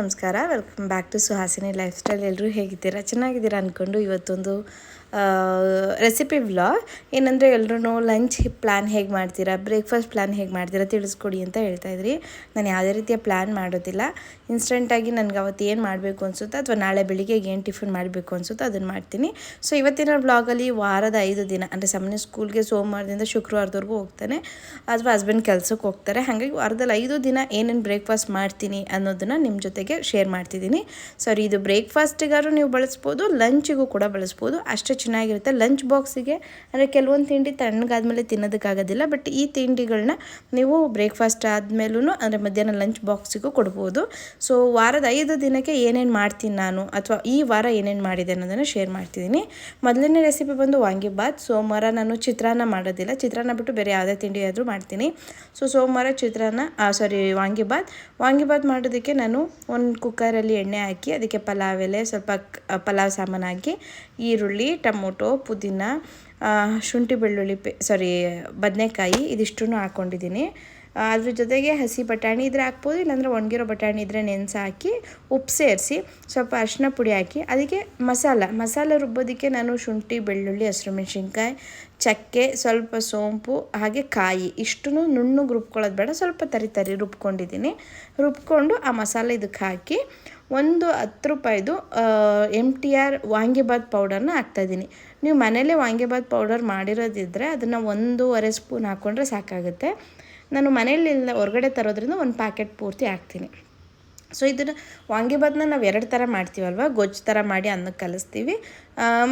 ನಮಸ್ಕಾರ. Welcome back to Suhasini lifestyle ಎಲ್ಲರೂ ಹೇಗಿದ್ದೀರಾ? ಚೆನ್ನಾಗಿದ್ದೀರಾ ಅಂದ್ಕೊಂಡು ಇವತ್ತೊಂದು ರೆಸಿಪಿ ವ್ಲಾಗ್ ಏನಂದರೆ ಎಲ್ಲರೂ ಲಂಚ್ ಪ್ಲ್ಯಾನ್ ಹೇಗೆ ಮಾಡ್ತೀರಾ ಬ್ರೇಕ್ಫಾಸ್ಟ್ ಪ್ಲ್ಯಾನ್ ಹೇಗೆ ಮಾಡ್ತೀರಾ ತಿಳಿಸ್ಕೊಡಿ ಅಂತ ಹೇಳ್ತಾ ಇದ್ರಿ. ನಾನು ಯಾವುದೇ ರೀತಿಯ ಪ್ಲ್ಯಾನ್ ಮಾಡೋದಿಲ್ಲ. ಇನ್ಸ್ಟೆಂಟಾಗಿ ನನಗೆ ಅವತ್ತು ಏನು ಮಾಡಬೇಕು ಅನಿಸುತ್ತೋ ಅಥವಾ ನಾಳೆ ಬೆಳಿಗ್ಗೆ ಏನು ಟಿಫಿನ್ ಮಾಡಬೇಕು ಅನಿಸುತ್ತೋ ಅದನ್ನು ಮಾಡ್ತೀನಿ. ಸೊ ಇವತ್ತಿನ ವ್ಲಾಗಲ್ಲಿ ವಾರದ ಐದು ದಿನ, ಅಂದರೆ ಸಾಮಾನ್ಯ ಸ್ಕೂಲ್ಗೆ ಸೋಮವಾರದಿಂದ ಶುಕ್ರವಾರದವರೆಗೂ ಹೋಗ್ತಾನೆ. ಅಥವಾ ಹಸ್ಬೆಂಡ್ ಕೆಲಸಕ್ಕೆ ಹೋಗ್ತಾರೆ. ಹಾಗಾಗಿ ವಾರದಲ್ಲಿ ಐದು ದಿನ ಏನೇನು ಬ್ರೇಕ್ಫಾಸ್ಟ್ ಮಾಡ್ತೀನಿ ಅನ್ನೋದನ್ನು ನಿಮ್ಮ ಜೊತೆಗೆ ಶೇರ್ ಮಾಡ್ತಿದ್ದೀನಿ. ಸಾರಿ ಇದು ಬ್ರೇಕ್ಫಾಸ್ಟಿಗಾದ್ರೂ ನೀವು ಬಳಸ್ಬೋದು ಲಂಚಿಗೂ ಕೂಡ ಬಳಸ್ಬೋದು. ಅಷ್ಟೇ ಚೆನ್ನಾಗಿರುತ್ತೆ. ಲಂಚ್ ಬಾಕ್ಸಿಗೆ ಅಂದರೆ ಕೆಲವೊಂದು ತಿಂಡಿ ತಣ್ಣಗಾದ್ಮೇಲೆ ತಿನ್ನೋದಕ್ಕಾಗೋದಿಲ್ಲ. ಬಟ್ ಈ ತಿಂಡಿಗಳನ್ನ ನೀವು ಬ್ರೇಕ್ಫಾಸ್ಟ್ ಆದಮೇಲೂ ಅಂದರೆ ಮಧ್ಯಾಹ್ನ ಲಂಚ್ ಬಾಕ್ಸಿಗೂ ಕೊಡ್ಬೋದು. ಸೊ ವಾರದ ಐದು ದಿನಕ್ಕೆ ಏನೇನು ಮಾಡ್ತೀನಿ ನಾನು ಅಥವಾ ಈ ವಾರ ಏನೇನು ಮಾಡಿದೆ ಅನ್ನೋದನ್ನು ಶೇರ್ ಮಾಡ್ತಿದ್ದೀನಿ. ಮೊದಲನೇ ರೆಸಿಪಿ ಬಂದು ವಾಂಗಿಬಾತ್ ಸೋಮವಾರ ನಾನು ಚಿತ್ರಾನ್ನ ಮಾಡೋದಿಲ್ಲ. ಚಿತ್ರಾನ್ನ ಬಿಟ್ಟು ಬೇರೆ ಯಾವುದೇ ತಿಂಡಿ ಆದರೂ ಮಾಡ್ತೀನಿ. ಸೊ ಸೋಮವಾರ ಚಿತ್ರಾನ್ನ ಸಾರಿ ವಾಂಗಿಬಾತ್ ವಾಂಗಿಬಾತ್ ಮಾಡೋದಕ್ಕೆ ನಾನು ಒಂದು ಕುಕ್ಕರಲ್ಲಿ ಎಣ್ಣೆ ಹಾಕಿ, ಅದಕ್ಕೆ ಪಲಾವ್ ಎಲೆ, ಸ್ವಲ್ಪ ಪಲಾವ್ ಸಾಮಾನು ಹಾಕಿ, ಈರುಳ್ಳಿ ಟೊಮೊಟೊ, ಪುದೀನ ಶುಂಠಿ ಬೆಳ್ಳುಳ್ಳಿ ಪೆ ಸಾರಿ ಬದನೆಕಾಯಿ ಇದಿಷ್ಟು ಹಾಕ್ಕೊಂಡಿದ್ದೀನಿ ಅದ್ರ ಜೊತೆಗೆ ಹಸಿ ಬಟಾಣಿ ಇದ್ರೆ ಹಾಕ್ಬೋದು, ಇಲ್ಲಾಂದರೆ ಒಣಗಿರೋ ಬಟಾಣಿ ಇದ್ರೆ ನೆನೆಸಿ ಹಾಕಿ ಉಪ್ಪು ಸೇರಿಸಿ ಸ್ವಲ್ಪ ಅರಿಶಿನ ಪುಡಿ ಹಾಕಿ, ಅದಕ್ಕೆ ಮಸಾಲ ಮಸಾಲ ರುಬ್ಬೋದಕ್ಕೆ ನಾನು ಶುಂಠಿ, ಬೆಳ್ಳುಳ್ಳಿ, ಹಸಿರು ಮೆಣಸಿನ್ಕಾಯಿ, ಚಕ್ಕೆ, ಸ್ವಲ್ಪ ಸೋಂಪು, ಹಾಗೆ ಕಾಯಿ ಇಷ್ಟು ನುಣ್ಣಗೆ ರುಬ್ಕೊಳ್ಳೋದು ಬೇಡ, ಸ್ವಲ್ಪ ತರಿ ತರಿ ರುಬ್ಕೊಂಡಿದ್ದೀನಿ. ರುಬ್ಕೊಂಡು ಆ ಮಸಾಲೆ ಇದಕ್ಕೆ ಹಾಕಿ ಒಂದು ಹತ್ತು ರೂಪಾಯಿದು ಎಂ ಟಿ ಆರ್ ವಾಂಗಿಬಾತ್ ಪೌಡರ್ನ ಹಾಕ್ತಾಯಿದ್ದೀನಿ. ನೀವು ಮನೇಲೇ ವಾಂಗಿಬಾತ್ ಪೌಡರ್ ಮಾಡಿರೋದಿದ್ದರೆ ಅದನ್ನು ಒಂದೂವರೆ ಸ್ಪೂನ್ ಹಾಕ್ಕೊಂಡ್ರೆ ಸಾಕಾಗುತ್ತೆ. ನಾನು ಮನೆಯಲ್ಲಿ ಹೊರಗಡೆ ತರೋದ್ರಿಂದ ಒಂದು ಪ್ಯಾಕೆಟ್ ಪೂರ್ತಿ ಹಾಕ್ತೀನಿ. ಸೊ, ಇದನ್ನು ವಾಂಗಿಬಾತ್ನ ನಾವು ಎರಡು ಥರ ಮಾಡ್ತೀವಲ್ವ? ಗೊಜ್ಜು ಥರ ಮಾಡಿ ಅನ್ನಕ್ಕೆ ಕಲಿಸ್ತೀವಿ.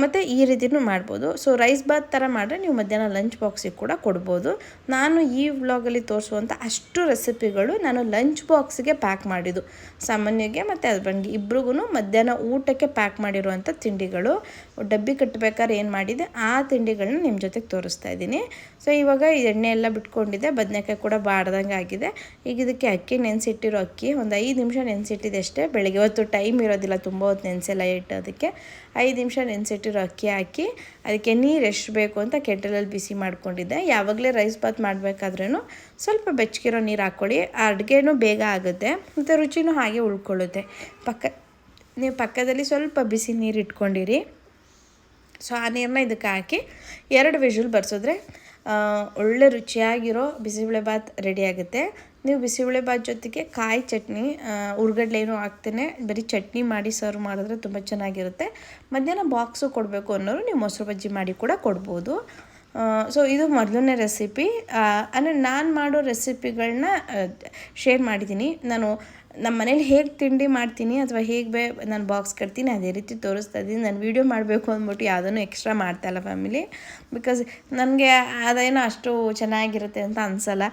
ಮತ್ತು ಈ ರೀತಿಯೂ ಮಾಡ್ಬೋದು. ಸೊ ರೈಸ್ ಬಾತ್ ಥರ ಮಾಡಿದ್ರೆ ನೀವು ಮಧ್ಯಾಹ್ನ ಲಂಚ್ ಬಾಕ್ಸಿಗೆ ಕೂಡ ಕೊಡ್ಬೋದು. ನಾನು ಈ ವ್ಲಾಗಲ್ಲಿ ತೋರಿಸುವಂಥ ಅಷ್ಟು ರೆಸಿಪಿಗಳು ನಾನು ಲಂಚ್ ಬಾಕ್ಸಿಗೆ ಪ್ಯಾಕ್ ಮಾಡಿದ್ದು. ಸಾಮಾನ್ಯಗೆ ಮತ್ತು ಹಸ್ಬೆಂಡ್ಗೆ ಇಬ್ರಿಗೂ ಮಧ್ಯಾಹ್ನ ಊಟಕ್ಕೆ ಪ್ಯಾಕ್ ಮಾಡಿರುವಂಥ ತಿಂಡಿಗಳು. ಡಬ್ಬಿ ಕಟ್ಟಬೇಕಾದ್ರೆ ಏನು ಮಾಡಿದೆ ಆ ತಿಂಡಿಗಳನ್ನ ನಿಮ್ಮ ಜೊತೆಗೆ ತೋರಿಸ್ತಾ ಇದ್ದೀನಿ. ಸೊ ಇವಾಗ ಎಣ್ಣೆ ಎಲ್ಲ ಬಿಟ್ಕೊಂಡಿದೆ ಬದನೆಕಾಯಿ ಕೂಡ ಬಾಡ್ದಂಗೆ ಆಗಿದೆ. ಈಗ ಇದಕ್ಕೆ ಅಕ್ಕಿ ನೆನೆಸಿಟ್ಟಿರೋ ಅಕ್ಕಿ. ಒಂದು ಐದು ನಿಮಿಷ ನೆನೆಸಿಟ್ಟಿದೆ ಅಷ್ಟೇ. ಬೆಳಗ್ಗೆ ಹೊತ್ತು ಟೈಮ್ ಇರೋದಿಲ್ಲ. ತುಂಬ ಹೊತ್ತು ನೆನೆಸೆಲ್ಲ ಇಟ್ಟೋದಕ್ಕೆ. ಐದು ನಿಮಿಷ ನೆನೆಸಿಟ್ಟಿರೋ ಅಕ್ಕಿ ಹಾಕಿ ಅದಕ್ಕೆ ನೀರು ಎಷ್ಟು ಬೇಕು ಅಂತ ಕೆಟ್ಟಲಲ್ಲಿ ಬಿಸಿ ಮಾಡ್ಕೊಂಡಿದ್ದೆ. ಯಾವಾಗಲೇ ರೈಸ್ ಬಾತ್ ಮಾಡಬೇಕಾದ್ರೂ ಸ್ವಲ್ಪ ಬೆಚ್ಚಗಿರೋ ನೀರು ಹಾಕ್ಕೊಳ್ಳಿ ಅಡುಗೆನೂ ಬೇಗ ಆಗುತ್ತೆ. ಮತ್ತು ರುಚಿನೂ ಹಾಗೆ ಉಳ್ಕೊಳ್ಳುತ್ತೆ. ಪಕ್ಕ ನೀವು ಪಕ್ಕದಲ್ಲಿ ಸ್ವಲ್ಪ ಬಿಸಿ ನೀರು ಇಟ್ಕೊಂಡಿರಿ. ಸೊ ಆ ನೀರನ್ನ ಇದಕ್ಕೆ ಹಾಕಿ ಎರಡು ವಿಷಲ್ ಬರ್ಸಿದ್ರೆ ಆ, ಒಳ್ಳೆ ರುಚಿಯಾಗಿರೋ ಬಿಸಿಬೇಳೆ ಬಾತ್ ರೆಡಿ ಆಗುತ್ತೆ. ನೀವು ಬಿಸಿಬೇಳೆ ಬಾತ್ ಜೊತೆಗೆ ಕಾಯಿ ಚಟ್ನಿ ಉರ್ಗಡ್ಲೆ ಏನೂ ಹಾಕ್ತೇನೆ. ಬರೀ ಚಟ್ನಿ ಮಾಡಿ ಸರ್ವ್ ಮಾಡಿದ್ರೆ ತುಂಬ ಚೆನ್ನಾಗಿರುತ್ತೆ. ಮಧ್ಯಾಹ್ನ ಬಾಕ್ಸು ಕೊಡಬೇಕು ಅನ್ನೋರು ನೀವು ಮೊಸರು ಬಜ್ಜಿ ಮಾಡಿ ಕೂಡ ಕೊಡ್ಬೋದು. ಸೊ ಇದು ಮೊದಲನೇ ರೆಸಿಪಿ ಅಂದರೆ ನಾನು ಮಾಡೋ ರೆಸಿಪಿಗಳನ್ನ ಶೇರ್ ಮಾಡಿದ್ದೀನಿ. ನಾನು ನಮ್ಮ ಮನೇಲಿ ಹೇಗೆ ತಿಂಡಿ ಮಾಡ್ತೀನಿ ಅಥವಾ ಹೇಗೆ ಬೇ, ನಾನು ಬಾಕ್ಸ್ ಕಟ್ತೀನಿ, ಅದೇ ರೀತಿ ತೋರಿಸ್ತಾ ಇದ್ದೀನಿ. ನಾನು ವೀಡಿಯೋ ಮಾಡಬೇಕು ಅಂದ್ಬಿಟ್ಟು ಯಾವುದನ್ನು ಎಕ್ಸ್ಟ್ರಾ ಮಾಡ್ತಾಯಿಲ್ಲ ಫ್ಯಾಮಿಲಿ ಬಿಕಾಸ್ ನನಗೆ ಅದೇನೋ ಅಷ್ಟು ಚೆನ್ನಾಗಿರುತ್ತೆ ಅಂತ ಅನಿಸಲ್ಲ.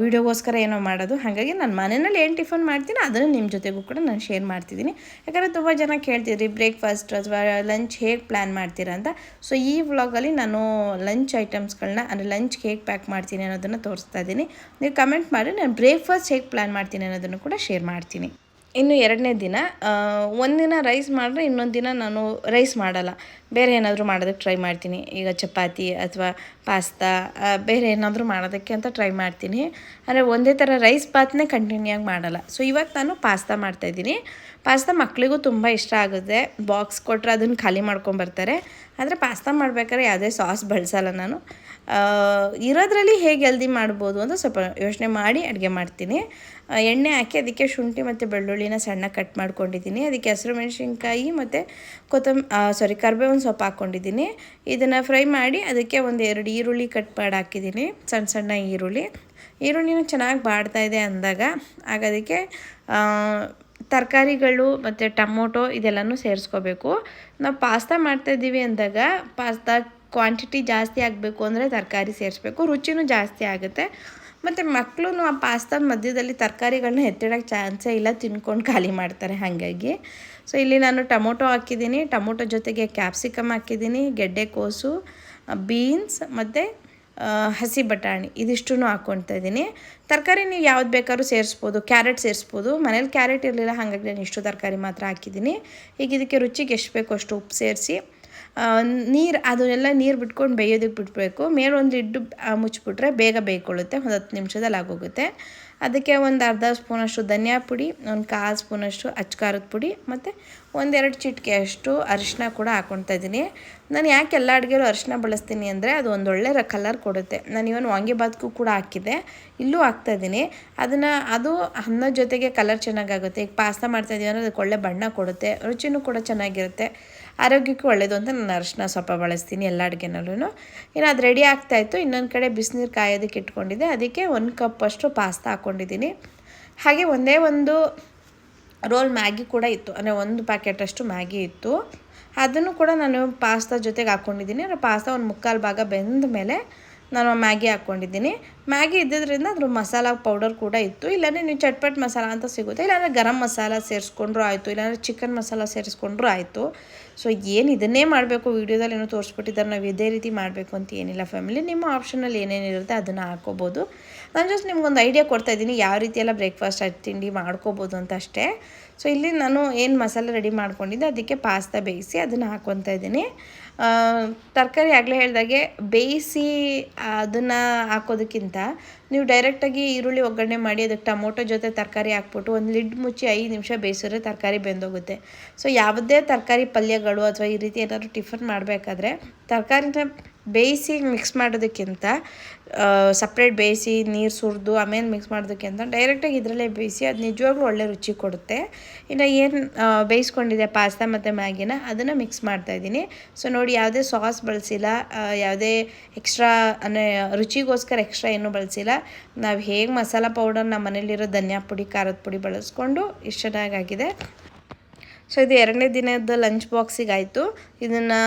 ವೀಡಿಯೋಗೋಸ್ಕರ ಏನೋ ಮಾಡೋದು. ಹಾಗಾಗಿ ನಾನು ಮನೆಯಲ್ಲಿ ಏನು ಟಿಫನ್ ಮಾಡ್ತೀನಿ, ಅದನ್ನು ನಿಮ್ಮ ಜೊತೆಗೂ ಕೂಡ ನಾನು ಶೇರ್ ಮಾಡ್ತಿದ್ದೀನಿ. ಯಾಕಂದರೆ ತುಂಬ ಜನ ಕೇಳ್ತಿದ್ರಿ ಬ್ರೇಕ್ಫಾಸ್ಟ್ ಅಥವಾ ಲಂಚ್ ಹೇಗೆ ಪ್ಲ್ಯಾನ್ ಮಾಡ್ತೀರಾ ಅಂತ. ಸೊ ಈ ವ್ಲಾಗಲ್ಲಿ ನಾನು ಲಂಚ್ ಐಟಮ್ಸ್ಗಳನ್ನ ಅಂದರೆ ಲಂಚ್ ಹೇಗೆ ಪ್ಯಾಕ್ ಮಾಡ್ತೀನಿ ಅನ್ನೋದನ್ನು ತೋರಿಸ್ತಾ ಇದ್ದೀನಿ. ನೀವು ಕಮೆಂಟ್ ಮಾಡಿ, ನಾನು ಬ್ರೇಕ್ಫಾಸ್ಟ್ ಹೇಗೆ ಪ್ಲ್ಯಾನ್ ಮಾಡ್ತೀನಿ ಅನ್ನೋದನ್ನು ಕೂಡ ಶೇರ್ ಮಾಡ್ತೀನಿ. ಇನ್ನು ಎರಡನೇ ದಿನ ಒಂದಿನ ರೈಸ್ ಮಾಡಿದ್ರೆ ಇನ್ನೊಂದು ದಿನ ನಾನು ರೈಸ್ ಮಾಡಲ್ಲ. ಬೇರೆ ಏನಾದರೂ ಮಾಡೋದಕ್ಕೆ ಟ್ರೈ ಮಾಡ್ತೀನಿ. ಈಗ ಚಪಾತಿ ಅಥವಾ ಪಾಸ್ತಾ ಬೇರೆ ಏನಾದರೂ ಮಾಡೋದಕ್ಕೆ ಅಂತ ಟ್ರೈ ಮಾಡ್ತೀನಿ. ಅಂದರೆ ಒಂದೇ ಥರ ರೈಸ್ ಬಾತ್ನೇ ಕಂಟಿನ್ಯೂ ಆಗಿ ಮಾಡಲ್ಲ. ಸೊ ಇವತ್ತು ನಾನು ಪಾಸ್ತಾ ಮಾಡ್ತಾಯಿದ್ದೀನಿ ಪಾಸ್ತಾ ಮಕ್ಕಳಿಗೂ ತುಂಬ ಇಷ್ಟ ಆಗುತ್ತೆ. ಬಾಕ್ಸ್ ಕೊಟ್ಟರೆ ಅದನ್ನು ಖಾಲಿ ಮಾಡ್ಕೊಂಬರ್ತಾರೆ ಆದರೆ ಪಾಸ್ತಾ ಮಾಡ್ಬೇಕಾದ್ರೆ ಯಾವುದೇ ಸಾಸ್ ಬಳಸಲ್ಲ ನಾನು. ಇರೋದ್ರಲ್ಲಿ ಹೇಗೆ ಹೆಲ್ದಿ ಮಾಡ್ಬೋದು ಅಂತ ಸ್ವಲ್ಪ ಯೋಚನೆ ಮಾಡಿ ಅಡುಗೆ ಮಾಡ್ತೀನಿ. ಎಣ್ಣೆ ಹಾಕಿ ಅದಕ್ಕೆ ಶುಂಠಿ ಮತ್ತು ಬೆಳ್ಳುಳ್ಳಿನ ಸಣ್ಣ ಕಟ್ ಮಾಡ್ಕೊಂಡಿದ್ದೀನಿ. ಅದಕ್ಕೆ ಹಸಿರು ಮೆಣಸಿನ್ಕಾಯಿ ಮತ್ತು ಕೊತ್ತಂಬ ಸಾರಿ ಕರ್ಬೇವಿನ ಸೊಪ್ಪು ಹಾಕ್ಕೊಂಡಿದ್ದೀನಿ. ಇದನ್ನು ಫ್ರೈ ಮಾಡಿ ಅದಕ್ಕೆ ಒಂದು ಎರಡು ಈರುಳ್ಳಿ ಕಟ್ ಮಾಡಿ ಹಾಕಿದ್ದೀನಿ. ಸಣ್ಣ ಸಣ್ಣ ಈರುಳ್ಳಿ. ಈರುಳ್ಳಿನೂ ಚೆನ್ನಾಗಿ ಬಾಡ್ತಾ ಇದೆ ಅಂದಾಗ. ಆಗ ಅದಕ್ಕೆ ತರಕಾರಿಗಳು ಮತ್ತು ಟೊಮೊಟೊ ಇದೆಲ್ಲನೂ ಸೇರಿಸ್ಕೋಬೇಕು. ನಾವು ಪಾಸ್ತಾ ಮಾಡ್ತಾಯಿದ್ದೀವಿ ಅಂದಾಗ ಪಾಸ್ತಾ ಕ್ವಾಂಟಿಟಿ ಜಾಸ್ತಿ ಆಗಬೇಕು ಅಂದರೆ ತರಕಾರಿ ಸೇರಿಸ್ಬೇಕು. ರುಚಿನೂ ಜಾಸ್ತಿ ಆಗುತ್ತೆ. ಮತ್ತು ಮಕ್ಕಳು ಆ ಪಾಸ್ತಾ ಮಧ್ಯದಲ್ಲಿ ತರಕಾರಿಗಳನ್ನ ಎತ್ತಿಡೋಕ್ಕೆ ಚಾನ್ಸೇ ಇಲ್ಲ, ತಿನ್ಕೊಂಡು ಖಾಲಿ ಮಾಡ್ತಾರೆ ಹಾಗಾಗಿ. ಸೊ ಇಲ್ಲಿ ನಾನು ಟೊಮೊಟೊ ಹಾಕಿದ್ದೀನಿ, ಟೊಮೊಟೊ ಜೊತೆಗೆ ಕ್ಯಾಪ್ಸಿಕಮ್ ಹಾಕಿದ್ದೀನಿ ಗೆಡ್ಡೆಕೋಸು ಬೀನ್ಸ್ ಮತ್ತು ಹಸಿ ಬಟಾಣಿ ಇದಿಷ್ಟು ಹಾಕ್ಕೊಳ್ತಾ ಇದ್ದೀನಿ. ತರಕಾರಿ ನೀವು ಯಾವ್ದು ಬೇಕಾದ್ರೂ ಸೇರಿಸ್ಬೋದು, ಕ್ಯಾರೆಟ್ ಸೇರಿಸ್ಬೋದು. ಮನೇಲಿ ಕ್ಯಾರೆಟ್ ಇರಲಿಲ್ಲ, ಹಾಗಾಗಿ ನಾನು ಇಷ್ಟು ತರಕಾರಿ ಮಾತ್ರ ಹಾಕಿದ್ದೀನಿ. ಈಗ ಇದಕ್ಕೆ ರುಚಿಗೆ ಎಷ್ಟು ಬೇಕೋ ಅಷ್ಟು ಉಪ್ಪು ಸೇರಿಸಿ ನೀರು, ಅದನ್ನೆಲ್ಲ ನೀರು ಬಿಟ್ಕೊಂಡು ಬೇಯೋದಕ್ಕೆ ಬಿಡಬೇಕು ಮೇಲೊಂದು ಲಿಡ್ಡು ಮುಚ್ಚಿಬಿಟ್ರೆ ಬೇಗ ಬೇಯ್ಕೊಳ್ಳುತ್ತೆ. ಒಂದು ಹತ್ತು ನಿಮಿಷದಲ್ಲಿ ಆಗೋಗುತ್ತೆ. ಅದಕ್ಕೆ ಒಂದು ಅರ್ಧ ಸ್ಪೂನಷ್ಟು ಧನಿಯಾ ಪುಡಿ, ಒಂದು ಕಾಲು ಸ್ಪೂನಷ್ಟು ಅಚ್ಕಾರದ ಪುಡಿ, ಮತ್ತು ಒಂದೆರಡು ಚಿಟಿಕೆ ಅಷ್ಟು ಅರಿಶಿನ ಕೂಡ ಹಾಕ್ಕೊಳ್ತಾ ಇದ್ದೀನಿ ನಾನು ಯಾಕೆ ಎಲ್ಲ ಅಡುಗೆಲೂ ಅರಿಶಿನ ಬಳಸ್ತೀನಿ ಅಂದರೆ ಅದು ಒಂದೊಳ್ಳೆ ಕಲರ್ ಕೊಡುತ್ತೆ. ನಾನು ಇವನ್ ವಾಂಗಿಬಾತ್ಗೂ ಕೂಡ ಹಾಕಿದ್ದೆ. ಇಲ್ಲೂ ಹಾಕ್ತಾ ಇದ್ದೀನಿ ಅದನ್ನು, ಅದು ಅನ್ನದ ಜೊತೆಗೆ ಕಲರ್ ಚೆನ್ನಾಗಾಗುತ್ತೆ. ಈಗ ಪಾಸ್ತಾ ಮಾಡ್ತಾಯಿದ್ದೀವಿ ಅಂದರೆ ಅದಕ್ಕೆ ಒಳ್ಳೆ ಬಣ್ಣ ಕೊಡುತ್ತೆ. ರುಚಿನೂ ಕೂಡ ಚೆನ್ನಾಗಿರುತ್ತೆ. ಆರೋಗ್ಯಕ್ಕೂ ಒಳ್ಳೆಯದು ಅಂತ ನಾನು ಅರಿಶಿನ ಸ್ವಲ್ಪ ಬಳಸ್ತೀನಿ ಎಲ್ಲ ಅಡುಗೆನಲ್ಲೂ ಇನ್ನು ಅದು ರೆಡಿ ಆಗ್ತಾಯಿತ್ತು ಇನ್ನೊಂದು ಕಡೆ ಬಿಸಿನೀರು ಕಾಯೋದಕ್ಕೆ ಇಟ್ಕೊಂಡಿದ್ದೆ. ಅದಕ್ಕೆ ಒಂದು ಕಪ್ಪಷ್ಟು ಪಾಸ್ತಾ ಹಾಕ್ಕೊಂಡಿದ್ದೀನಿ ಹಾಗೆ ಒಂದೇ ಒಂದು ರೋಲ್ ಮ್ಯಾಗಿ ಕೂಡ ಇತ್ತು. ಅಂದರೆ ಒಂದು ಪ್ಯಾಕೆಟಷ್ಟು ಮ್ಯಾಗಿ ಇತ್ತು. ಅದನ್ನು ಕೂಡ ನಾನು ಪಾಸ್ತಾ ಜೊತೆಗೆ ಹಾಕ್ಕೊಂಡಿದ್ದೀನಿ ಪಾಸ್ತಾ ಒಂದು ಮುಕ್ಕಾಲು ಭಾಗ ಬೆಂದ ಮೇಲೆ ನಾನು ಮ್ಯಾಗಿ ಹಾಕ್ಕೊಂಡಿದ್ದೀನಿ. ಮ್ಯಾಗಿ ಇದ್ದಿದ್ದರಿಂದ ಅದ್ರ ಮಸಾಲ ಪೌಡರ್ ಕೂಡ ಇತ್ತು. ಇಲ್ಲಾಂದರೆ ನೀವು ಚಟ್ಪಟ್ ಮಸಾಲ ಅಂತ ಸಿಗುತ್ತೆ. ಇಲ್ಲಾಂದರೆ ಗರಂ ಮಸಾಲ ಸೇರಿಸ್ಕೊಂಡ್ರು ಆಯಿತು. ಇಲ್ಲಾಂದರೆ ಚಿಕನ್ ಮಸಾಲ ಸೇರಿಸ್ಕೊಂಡ್ರು ಆಯಿತು. ಸೊ, ಏನು ಇದನ್ನೇ ಮಾಡಬೇಕು? ವೀಡಿಯೋದಲ್ಲಿ ಏನೋ ತೋರಿಸ್ಬಿಟ್ಟಿದ್ದಾರೆ. ನಾವು ಇದೇ ರೀತಿ ಮಾಡಬೇಕು ಅಂತ ಏನಿಲ್ಲ ಫ್ಯಾಮಿಲಿ ನಿಮ್ಮ ಆಪ್ಷನಲ್ಲಿ ಏನೇನಿರುತ್ತೆ ಅದನ್ನು ಹಾಕೋಬೋದು. ನಾನು ಜಸ್ಟ್ ನಿಮ್ಗೊಂದು ಐಡಿಯಾ ಕೊಡ್ತಾ ಇದ್ದೀನಿ. ಯಾವ ರೀತಿ ಎಲ್ಲ ಬ್ರೇಕ್ಫಾಸ್ಟ್ ತಿಂಡಿ ಮಾಡ್ಕೋಬೋದು ಅಂತ ಅಷ್ಟೇ. ಸೊ ಇಲ್ಲಿ ನಾನು ಏನು ಮಸಾಲೆ ರೆಡಿ ಮಾಡ್ಕೊಂಡಿದ್ದೆ, ಅದಕ್ಕೆ ಪಾಸ್ತಾ ಬೇಯಿಸಿ ಅದನ್ನು ಹಾಕ್ಕೊತಾ ಇದ್ದೀನಿ. ತರಕಾರಿ ಆಗಲೇ ಹೇಳಿದಾಗೆ ಬೇಯಿಸಿ ಅದನ್ನು ಹಾಕೋದಕ್ಕಿಂತ ನೀವು ಡೈರೆಕ್ಟಾಗಿ ಈರುಳ್ಳಿ ಒಗ್ಗರಣೆ ಮಾಡಿ ಅದಕ್ಕೆ ಟೊಮೊಟೊ ಜೊತೆ ತರಕಾರಿ ಹಾಕ್ಬಿಟ್ಟು ಒಂದು ಲಿಡ್ ಮುಚ್ಚಿ ಐದು ನಿಮಿಷ ಬೇಯಿಸಿದ್ರೆ ತರಕಾರಿ ಬೆಂದೋಗುತ್ತೆ. ಸೊ ಯಾವುದೇ ತರಕಾರಿ ಪಲ್ಯಗಳು ಅಥವಾ ಈ ರೀತಿ ಏನಾದರೂ ಟಿಫನ್ ಮಾಡಬೇಕಾದ್ರೆ ತರಕಾರಿನ ಬೇಯಿಸಿ ಮಿಕ್ಸ್ ಮಾಡೋದಕ್ಕಿಂತ ಸಪ್ರೇಟ್ ಬೇಯಿಸಿ ನೀರು ಸುರಿದು ಆಮೇಲೆ ಮಿಕ್ಸ್ ಮಾಡೋದಕ್ಕಿಂತ ಡೈರೆಕ್ಟಾಗಿ ಇದರಲ್ಲೇ ಬೇಯಿಸಿ ಅದು ನಿಜವಾಗ್ಲೂ ಒಳ್ಳೆ ರುಚಿ ಕೊಡುತ್ತೆ. ಇನ್ನು ಏನು ಬೇಯಿಸ್ಕೊಂಡಿದೆ ಪಾಸ್ತಾ ಮತ್ತು ಮ್ಯಾಗಿನ ಅದನ್ನು ಮಿಕ್ಸ್ ಮಾಡ್ತಾಯಿದ್ದೀನಿ ಸೊ ನೋಡಿ ಯಾವುದೇ ಸಾಸ್ ಬಳಸಿಲ್ಲ ಯಾವುದೇ ಎಕ್ಸ್ಟ್ರಾ ಅಂದರೆ ರುಚಿಗೋಸ್ಕರ ಎಕ್ಸ್ಟ್ರಾ ಏನೂ ಬಳಸಿಲ್ಲ. ನಾವು ಹೇಗೆ ಮಸಾಲ ಪೌಡರ್ ನಮ್ಮ ಮನೇಲಿರೋ ಧನಿಯಾ ಪುಡಿ, ಖಾರದ ಪುಡಿ ಬಳಸ್ಕೊಂಡು ಇಷ್ಟು ಚೆನ್ನಾಗಾಗಿದೆ ಸೊ ಇದು ಎರಡನೇ ದಿನದ ಲಂಚ್ ಬಾಕ್ಸಿಗೆ ಆಯಿತು. ಇದನ್ನು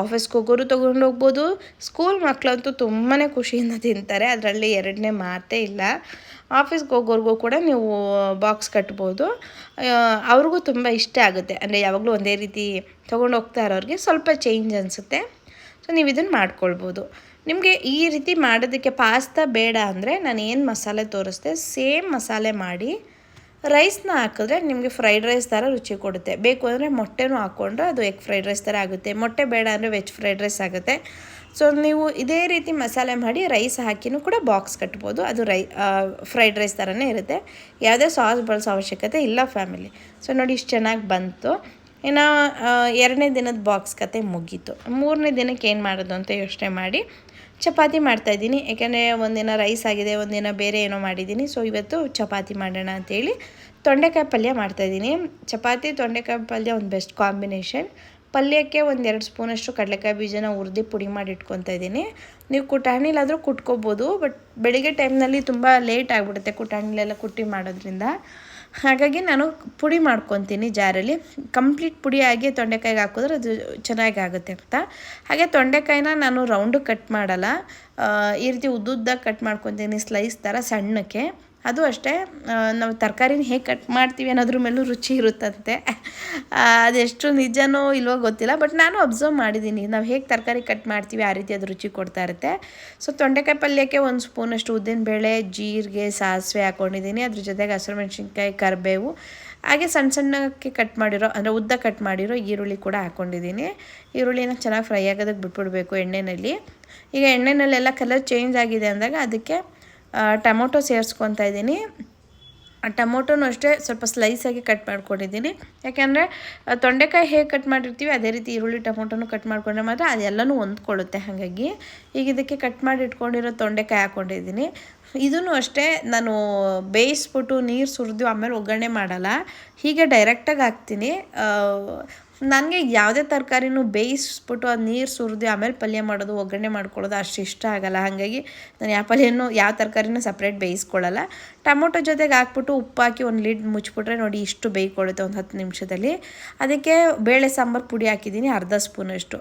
ಆಫೀಸ್ಗೆ ಹೋಗೋರು ತೊಗೊಂಡು ಹೋಗ್ಬೋದು. ಸ್ಕೂಲ್ ಮಕ್ಕಳಂತೂ ತುಂಬಾ ಖುಷಿಯಿಂದ ತಿಂತಾರೆ. ಅದರಲ್ಲಿ ಎರಡನೇ ಮಾತೇ ಇಲ್ಲ. ಆಫೀಸ್ಗೆ ಹೋಗೋರ್ಗೂ ಕೂಡ ನೀವು ಬಾಕ್ಸ್ ಕಟ್ಬೋದು. ಅವ್ರಿಗೂ ತುಂಬ ಇಷ್ಟ ಆಗುತ್ತೆ. ಅಂದರೆ ಯಾವಾಗಲೂ ಒಂದೇ ರೀತಿ ತೊಗೊಂಡು ಹೋಗ್ತಾ ಇರೋರಿಗೆ ಸ್ವಲ್ಪ ಚೇಂಜ್ ಅನಿಸುತ್ತೆ. ಸೊ ನೀವು ಇದನ್ನು ಮಾಡ್ಕೊಳ್ಬೋದು. ನಿಮಗೆ ಈ ರೀತಿ ಮಾಡೋದಕ್ಕೆ ಪಾಸ್ತಾ ಬೇಡ ಅಂದರೆ ನಾನು ಏನು ಮಸಾಲೆ ತೋರಿಸ್ದೆ ಸೇಮ್ ಮಸಾಲೆ ಮಾಡಿ ರೈಸ್ನ ಹಾಕಿದ್ರೆ ನಿಮಗೆ ಫ್ರೈಡ್ ರೈಸ್ ಥರ ರುಚಿ ಕೊಡುತ್ತೆ. ಬೇಕು ಅಂದರೆ ಮೊಟ್ಟೆನೂ ಹಾಕ್ಕೊಂಡ್ರೆ ಅದು ಎಗ್ ಫ್ರೈಡ್ ರೈಸ್ ಥರ ಆಗುತ್ತೆ. ಮೊಟ್ಟೆ ಬೇಡ ಅಂದರೆ ವೆಜ್ ಫ್ರೈಡ್ ರೈಸ್ ಆಗುತ್ತೆ. ಸೊ ನೀವು ಇದೇ ರೀತಿ ಮಸಾಲೆ ಮಾಡಿ ರೈಸ್ ಹಾಕಿನೂ ಕೂಡ ಬಾಕ್ಸ್ ಕಟ್ಬೋದು. ಅದು ರೈ ಫ್ರೈಡ್ ರೈಸ್ ಥರನೇ ಇರುತ್ತೆ. ಯಾವುದೇ ಸಾಸ್ ಬಳಸೋ ಅವಶ್ಯಕತೆ ಇಲ್ಲ ಫ್ಯಾಮಿಲಿ ಸೊ ನೋಡಿ ಇಷ್ಟು ಚೆನ್ನಾಗಿ ಬಂತು. ಇನ್ನು ಎರಡನೇ ದಿನದ ಬಾಕ್ಸ್ ಕತೆ ಮುಗೀತು. ಮೂರನೇ ದಿನಕ್ಕೆ ಏನು ಮಾಡೋದು ಅಂತ ಯೋಚನೆ ಮಾಡಿ. ಚಪಾತಿ ಮಾಡ್ತಾಯಿದ್ದೀನಿ ಯಾಕೆಂದರೆ ಒಂದಿನ ರೈಸ್ ಆಗಿದೆ, ಒಂದಿನ ಬೇರೆ ಏನೋ ಮಾಡಿದ್ದೀನಿ. ಸೊ ಇವತ್ತು ಚಪಾತಿ ಮಾಡೋಣ ಅಂತೇಳಿ ತೊಂಡೆಕಾಯಿ ಪಲ್ಯ ಮಾಡ್ತಾಯಿದ್ದೀನಿ ಚಪಾತಿ, ತೊಂಡೆಕಾಯಿ ಪಲ್ಯ ಒಂದು ಬೆಸ್ಟ್ ಕಾಂಬಿನೇಷನ್ ಪಲ್ಯಕ್ಕೆ ಒಂದೆರಡು ಸ್ಪೂನಷ್ಟು ಕಡಲೆಕಾಯಿ ಬೀಜನ ಹುರಿದು ಪುಡಿ ಮಾಡಿ ಇಟ್ಕೊತಾ ಇದ್ದೀನಿ. ನೀವು ಕುಟಾಣಿಲಾದರೂ ಕುಟ್ಕೋಬೋದು ಬಟ್ ಬೆಳಿಗ್ಗೆ ಟೈಮ್ನಲ್ಲಿ ತುಂಬ ಲೇಟ್ ಆಗಿಬಿಡುತ್ತೆ ಕುಟಾಣಿಲೆಲ್ಲ ಕುಟ್ಟಿ ಮಾಡೋದ್ರಿಂದ. ಹಾಗಾಗಿ ನಾನು ಪುಡಿ ಮಾಡ್ಕೊತೀನಿ ಜಾರಲ್ಲಿ. ಕಂಪ್ಲೀಟ್ ಪುಡಿಯಾಗಿ ತೊಂಡೆಕಾಯಿಗೆ ಹಾಕಿದ್ರೆ ಅದು ಚೆನ್ನಾಗಿ ಆಗುತ್ತೆ ಅಂತ. ಹಾಗೆ ತೊಂಡೆಕಾಯಿನ ನಾನು ರೌಂಡು ಕಟ್ ಮಾಡಲ್ಲ. ಈ ರೀತಿ ಉದ್ದುದ್ದಾಗಿ ಕಟ್ ಮಾಡ್ಕೊತೀನಿ, ಸ್ಲೈಸ್ ಥರ ಸಣ್ಣಕ್ಕೆ. ಅದು ಅಷ್ಟೇ ನಾವು ತರಕಾರಿನ ಹೇಗೆ ಕಟ್ ಮಾಡ್ತೀವಿ ಅನ್ನೋದ್ರ ಮೇಲೂ ರುಚಿ ಇರುತ್ತಂತೆ. ಅದೆಷ್ಟು ನಿಜನೋ ಇಲ್ವೋ ಗೊತ್ತಿಲ್ಲ ಬಟ್ ನಾನು ಅಬ್ಸರ್ವ್ ಮಾಡಿದ್ದೀನಿ ನಾವು ಹೇಗೆ ತರಕಾರಿ ಕಟ್ ಮಾಡ್ತೀವಿ ಆ ರೀತಿ ಅದು ರುಚಿ ಕೊಡ್ತಾ ಇರುತ್ತೆ. ಸೊ ತೊಂಡೆಕಾಯಿ ಪಲ್ಯಕ್ಕೆ ಒಂದು ಸ್ಪೂನಷ್ಟು ಉದ್ದಿನಬೇಳೆ ಜೀರಿಗೆ, ಸಾಸಿವೆ ಹಾಕ್ಕೊಂಡಿದ್ದೀನಿ ಅದ್ರ ಜೊತೆಗೆ ಹಸಿರು ಮೆಣಸಿನ್ಕಾಯಿ, ಕರಿಬೇವು, ಹಾಗೆ ಸಣ್ಣ ಸಣ್ಣಕ್ಕೆ ಕಟ್ ಮಾಡಿರೋ, ಅಂದರೆ ಉದ್ದ ಕಟ್ ಮಾಡಿರೋ ಈರುಳ್ಳಿ ಕೂಡ ಹಾಕ್ಕೊಂಡಿದ್ದೀನಿ ಈರುಳ್ಳಿನ ಚೆನ್ನಾಗಿ ಫ್ರೈ ಆಗೋದಕ್ಕೆ ಬಿಟ್ಬಿಡಬೇಕು ಎಣ್ಣೆಯಲ್ಲಿ ಈಗ ಎಣ್ಣೆನಲ್ಲೆಲ್ಲ ಕಲರ್ ಚೇಂಜ್ ಆಗಿದೆ ಅಂದಾಗ ಅದಕ್ಕೆ ಟೊಮೊಟೊ ಸೇರಿಸ್ಕೊತಾ ಇದ್ದೀನಿ. ಟೊಮೊಟೊನೂ ಅಷ್ಟೇ ಸ್ವಲ್ಪ ಸ್ಲೈಸಾಗಿ ಕಟ್ ಮಾಡ್ಕೊಂಡಿದ್ದೀನಿ. ಯಾಕೆಂದರೆ ತೊಂಡೆಕಾಯಿ ಹೇಗೆ ಕಟ್ ಮಾಡಿರ್ತೀವಿ, ಅದೇ ರೀತಿ ಈರುಳ್ಳಿ ಟೊಮೊಟೊನು ಕಟ್ ಮಾಡಿಕೊಂಡ್ರೆ ಮಾತ್ರ ಅದೆಲ್ಲನೂ ಹೊಂದ್ಕೊಳ್ಳುತ್ತೆ ಹಾಗಾಗಿ. ಈಗ ಇದಕ್ಕೆ ಕಟ್ ಮಾಡಿ ಇಟ್ಕೊಂಡಿರೋ ತೊಂಡೆಕಾಯಿ ಹಾಕ್ಕೊಂಡಿದ್ದೀನಿ ಇದನ್ನು ಅಷ್ಟೇ, ನಾನು ಬೇಯಿಸ್ಬಿಟ್ಟು ನೀರು ಸುರಿದು ಆಮೇಲೆ ಒಗ್ಗರಣೆ ಮಾಡಲ್ಲ. ಹೀಗೆ ಡೈರೆಕ್ಟಾಗಿ ಹಾಕ್ತೀನಿ. ನನಗೆ ಯಾವುದೇ ತರಕಾರಿನೂ ಬೇಯಿಸ್ಬಿಟ್ಟು ಅದು ನೀರು ಸುರಿದು ಆಮೇಲೆ ಪಲ್ಯ ಮಾಡೋದು, ಒಗ್ಗರಣೆ ಮಾಡ್ಕೊಳ್ಳೋದು ಅಷ್ಟು ಇಷ್ಟ ಆಗಲ್ಲ. ಹಾಗಾಗಿ ನಾನು ಯಾವ ಪಲ್ಯನೂ, ಯಾವ ತರಕಾರಿನೂ ಸಪ್ರೇಟ್ ಬೇಯಿಸ್ಕೊಳ್ಳಲ್ಲ ಟೊಮೊಟೊ ಜೊತೆಗೆ ಹಾಕ್ಬಿಟ್ಟು ಉಪ್ಪು ಹಾಕಿ ಒಂದು ಲಿಡ್ ಮುಚ್ಚಿಬಿಟ್ರೆ ನೋಡಿ ಇಷ್ಟು ಬೇಯ್ಕೊಳ್ಳುತ್ತೆ ಒಂದು ಹತ್ತು ನಿಮಿಷದಲ್ಲಿ. ಅದಕ್ಕೆ ಬೇಳೆ ಸಾಂಬಾರು ಪುಡಿ ಹಾಕಿದ್ದೀನಿ, ಅರ್ಧ ಸ್ಪೂನಷ್ಟು.